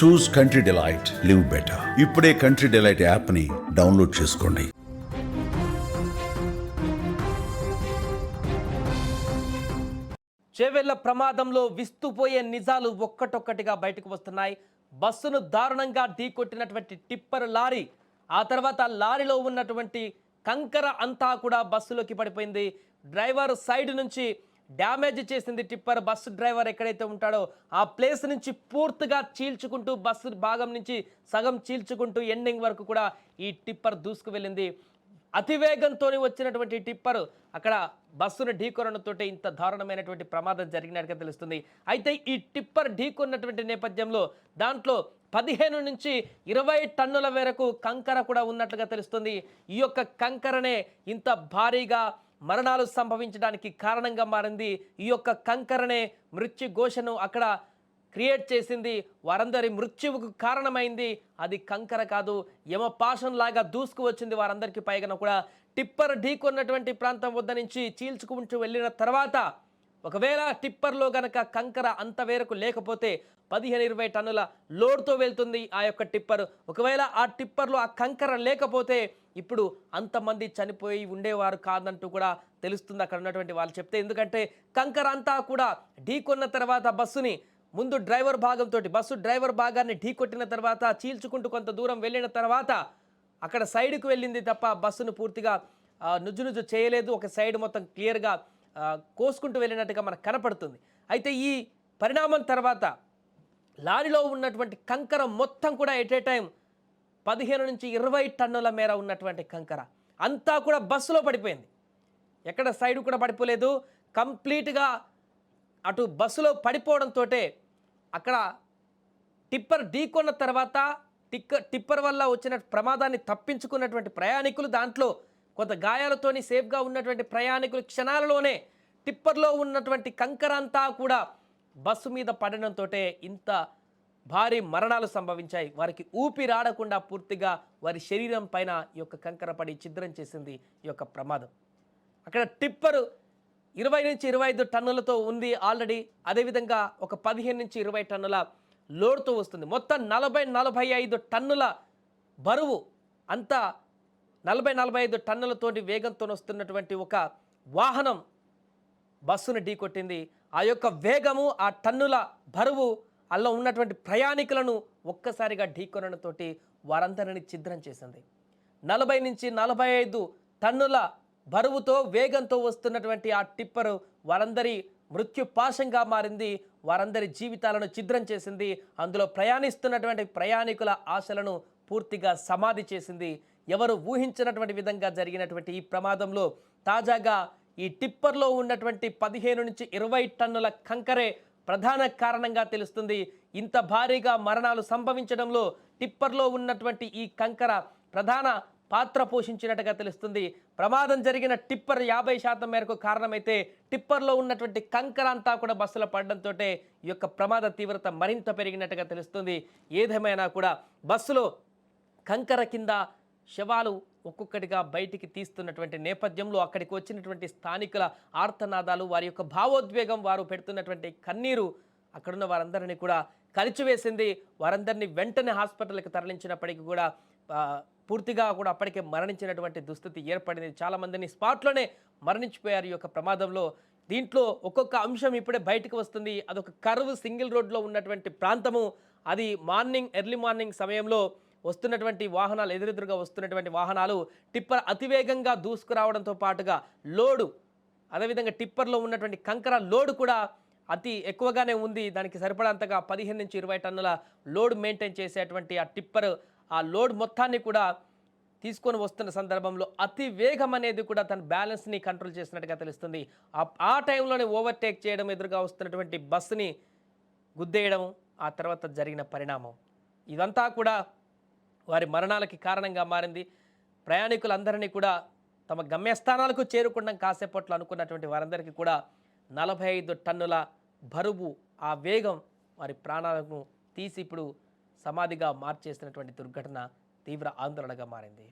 Choose Country Delight live better ఇప్పుడే country delight యాప్ని download చేసుకోండి. చేవెళ్ళ ప్రమాదంలో విస్తుపోయే నిజాలు ఒక్కటొక్కటిగా బయటకు వస్తున్నాయి. బస్సును దారుణంగా ఢీకొట్టినటువంటి టిప్పర్ లారీ ఆ తర్వాత లారీలో ఉన్నటువంటి కంకర అంతా కూడా బస్సులోకి పడిపోయింది. డ్రైవర్ సైడ్ నుంచి డ్యామేజ్ చేసింది టిప్పర్. బస్సు డ్రైవర్ ఎక్కడైతే ఉంటాడో ఆ ప్లేస్ నుంచి పూర్తిగా చీల్చుకుంటూ బస్సు భాగం నుంచి సగం చీల్చుకుంటూ ఎండింగ్ వరకు కూడా ఈ టిప్పర్ దూసుకు వెళ్ళింది. అతివేగంతో వచ్చినటువంటి టిప్పర్ అక్కడ బస్సును ఢీకొనడంతో ఇంత దారుణమైనటువంటి ప్రమాదం జరిగినట్టుగా తెలుస్తుంది. అయితే ఈ టిప్పర్ ఢీకొన్నటువంటి నేపథ్యంలో దాంట్లో పదిహేను నుంచి ఇరవై టన్నుల వరకు కంకర కూడా ఉన్నట్లుగా తెలుస్తుంది. ఈ యొక్క కంకరనే ఇంత భారీగా మరణాలు సంభవించడానికి కారణంగా మారింది ఈ యొక్క కంకరనే మృత్యు ఘోషను అక్కడ క్రియేట్ చేసింది. వారందరి మృత్యువుకు కారణమైంది. అది కంకర కాదు యమపాశం లాగా దూసుకు వచ్చింది వారందరికీ పైగా కూడా. టిప్పర్ ఢీకొన్నటువంటి ప్రాంతం వద్ద నుంచి చీల్చుకుంటూ వెళ్ళిన తర్వాత ఒకవేళ టిప్పర్లో గనక కంకర అంత వేరకు లేకపోతే పదిహేను ఇరవై టన్నుల లోడ్తో వెళ్తుంది ఆ యొక్క టిప్పర్. ఒకవేళ ఆ టిప్పర్లో ఆ కంకర లేకపోతే ఇప్పుడు అంతమంది చనిపోయి ఉండేవారు కాదంటూ కూడా తెలుస్తుంది అక్కడ ఉన్నటువంటి వాళ్ళు చెప్తే. ఎందుకంటే కంకర అంతా కూడా ఢీకొన్న తర్వాత బస్సుని ముందు డ్రైవర్ భాగంతో బస్సు డ్రైవర్ భాగాన్ని ఢీకొట్టిన తర్వాత చీల్చుకుంటూ కొంత దూరం వెళ్ళిన తర్వాత అక్కడ సైడ్కు వెళ్ళింది తప్ప బస్సును పూర్తిగా ఆ, నుజ్జు నుజ్జు చేయలేదు. ఒక సైడ్ మొత్తం క్లియర్గా కోసుకుంటూ వెళ్ళినట్టుగా మనకు కనపడుతుంది. అయితే ఈ పరిణామం తర్వాత లారీలో ఉన్నటువంటి కంకర మొత్తం కూడా ఎట్ ఏ టైం పదిహేను నుంచి ఇరవై టన్నుల మేర ఉన్నటువంటి కంకర. అంతా కూడా బస్సులో పడిపోయింది. ఎక్కడ సైడ్ కూడా పడిపోలేదు. కంప్లీట్గా అటు బస్సులో పడిపోవడంతో అక్కడ టిప్పర్ ఢీకొన్న తర్వాత టిక్క టిప్పర్ వల్ల వచ్చిన ప్రమాదాన్ని తప్పించుకున్నటువంటి ప్రయాణికులు దాంట్లో కొంత గాయాలతోని సేఫ్గా ఉన్నటువంటి ప్రయాణికులు క్షణాలలోనే టిప్పర్లో ఉన్నటువంటి కంకర అంతా కూడా బస్సు మీద పడడంతో ఇంత భారీ మరణాలు సంభవించాయి. వారికి ఊపిరాడకుండా పూర్తిగా వారి శరీరం పైన ఈ యొక్క కంకర పడి ఛిద్రం చేసింది ఈ యొక్క ప్రమాదం. అక్కడ టిప్పరు ఇరవై నుంచి ఇరవై ఐదు టన్నులతో ఉంది. ఆల్రెడీ అదేవిధంగా ఒక పదిహేను నుంచి ఇరవై టన్నుల లోడ్తో వస్తుంది. మొత్తం నలభై నలభై ఐదు టన్నుల బరువు అంతా నలభై నలభై ఐదు టన్నులతోటి వేగంతో వస్తున్నటువంటి ఒక వాహనం బస్సును ఢీకొట్టింది. ఆ యొక్క వేగము ఆ టన్నుల బరువు అలా ఉన్నటువంటి ప్రయాణికులను ఒక్కసారిగా ఢీకొనడంతోటి వారందరిని ఛిద్రం చేసింది. నలభై నుంచి నలభై ఐదు టన్నుల బరువుతో వేగంతో వస్తున్నటువంటి ఆ టిప్పరు వారందరి మృత్యుపాశంగా మారింది. వారందరి జీవితాలను ఛిద్రం చేసింది. అందులో ప్రయాణిస్తున్నటువంటి ప్రయాణికుల ఆశలను పూర్తిగా సమాధి చేసింది. ఎవరు ఊహించినటువంటి విధంగా జరిగినటువంటి ఈ ప్రమాదంలో తాజాగా ఈ టిప్పర్లో ఉన్నటువంటి పదిహేను నుంచి ఇరవై టన్నుల కంకరే ప్రధాన కారణంగా తెలుస్తుంది. ఇంత భారీగా మరణాలు సంభవించడంలో టిప్పర్లో ఉన్నటువంటి ఈ కంకర ప్రధాన పాత్ర పోషించినట్టుగా తెలుస్తుంది. ప్రమాదం జరిగిన టిప్పర్ యాభై శాతం మేరకు కారణమైతే టిప్పర్లో ఉన్నటువంటి కంకర అంతా కూడా బస్సులో పడడంతో ఈ యొక్క ప్రమాద తీవ్రత మరింత పెరిగినట్టుగా తెలుస్తుంది. ఏదేమైనా కూడా బస్సులో కంకర కింద శవాలు ఒక్కొక్కటిగా బయటికి తీస్తున్నటువంటి నేపథ్యంలో అక్కడికి వచ్చినటువంటి స్థానికుల ఆర్తనాదాలు వారి యొక్క భావోద్వేగం వారు పెడుతున్నటువంటి కన్నీరు అక్కడున్న వారందరినీ కూడా కలిచివేసింది. వారందరినీ వెంటనే హాస్పిటల్కి తరలించినప్పటికీ కూడా పూర్తిగా కూడా అప్పటికే మరణించినటువంటి దుస్థితి ఏర్పడింది. చాలామందిని స్పాట్లోనే మరణించిపోయారు ఈ యొక్క ప్రమాదంలో. దీంట్లో ఒక్కొక్క అంశం ఇప్పుడే బయటకు వస్తుంది. అదొక కర్వ్ సింగిల్ రోడ్లో ఉన్నటువంటి ప్రాంతము. అది మార్నింగ్ ఎర్లీ మార్నింగ్ సమయంలో వస్తున్నటువంటి వాహనాలు ఎదురెదురుగా వస్తున్నటువంటి వాహనాలు టిప్పర్ అతివేగంగా దూసుకురావడంతో పాటుగా లోడు అదేవిధంగా టిప్పర్లో ఉన్నటువంటి కంకర లోడ్ కూడా అతి ఎక్కువగానే ఉంది. దానికి సరిపడంతగా పదిహేను నుంచి ఇరవై టన్నుల లోడ్ మెయింటైన్ చేసేటువంటి ఆ టిప్పర్ ఆ లోడ్ మొత్తాన్ని కూడా తీసుకొని వస్తున్న సందర్భంలో అతి వేగం అనేది కూడా తన బ్యాలెన్స్ని కంట్రోల్ చేసినట్టుగా తెలుస్తుంది. ఆ టైంలోనే ఓవర్టేక్ చేయడం ఎదురుగా వస్తున్నటువంటి బస్సుని గుద్దేయడం ఆ తర్వాత జరిగిన పరిణామం. ఇదంతా కూడా వారి మరణాలకి కారణంగా మారింది. ప్రయాణికులందరినీ కూడా తమ గమ్యస్థానాలకు చేరుకుండం కాసేపట్లో అనుకున్నటువంటి వారందరికీ కూడా నలభై ఐదు టన్నుల బరువు ఆ వేగం వారి ప్రాణాలను తీసి ఇప్పుడు సమాధిగా మార్చేసినటువంటి దుర్ఘటన తీవ్ర ఆందోళనగా మారింది.